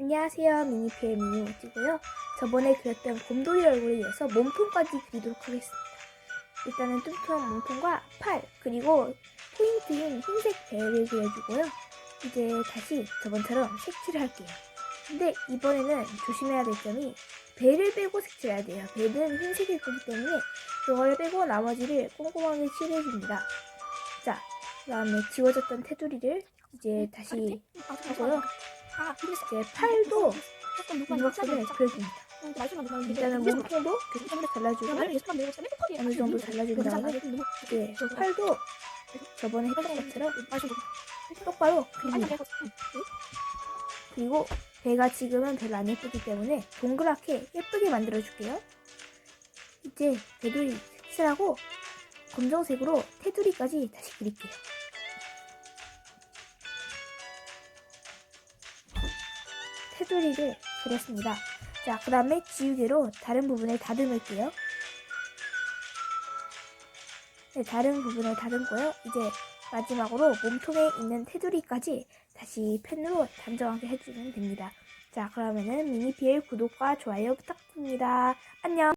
안녕하세요. 미니피의 미니오지고요. 저번에 그렸던 곰돌이 얼굴에 이어서 몸통까지 그리도록 하겠습니다. 일단은 뚱뚱한 몸통과 팔, 그리고 포인트인 흰색 배를 그려주고요. 이제 다시 저번처럼 색칠을 할게요. 근데 이번에는 조심해야 될 점이 배를 빼고 색칠해야 돼요. 배는 흰색일 거기 때문에 그걸 빼고 나머지를 꼼꼼하게 칠해줍니다. 자, 그 다음에 지워졌던 테두리를 이제 다시 하고요. 아, 이제 팔도 윤곽선을 그려줍니다. 일단은 몸 몸통도 잘라주고 어느 정도 잘라준 다음에 이제 팔도 저번에 했던 것처럼 똑바로 그립니다. 그리고 배가 지금은 별로 안 예쁘기 때문에 동그랗게 예쁘게 만들어줄게요. 이제 배를 색칠하고 검정색으로 테두리까지 다시 그릴게요. 테두리를 그렸습니다. 자, 그 다음에 지우개로 다른 부분을 다듬을게요. 네, 다른 부분을 다듬고요. 이제 마지막으로 몸통에 있는 테두리까지 다시 펜으로 단정하게 해주면 됩니다. 자, 그러면은 미니피엘 구독과 좋아요 부탁드립니다. 안녕!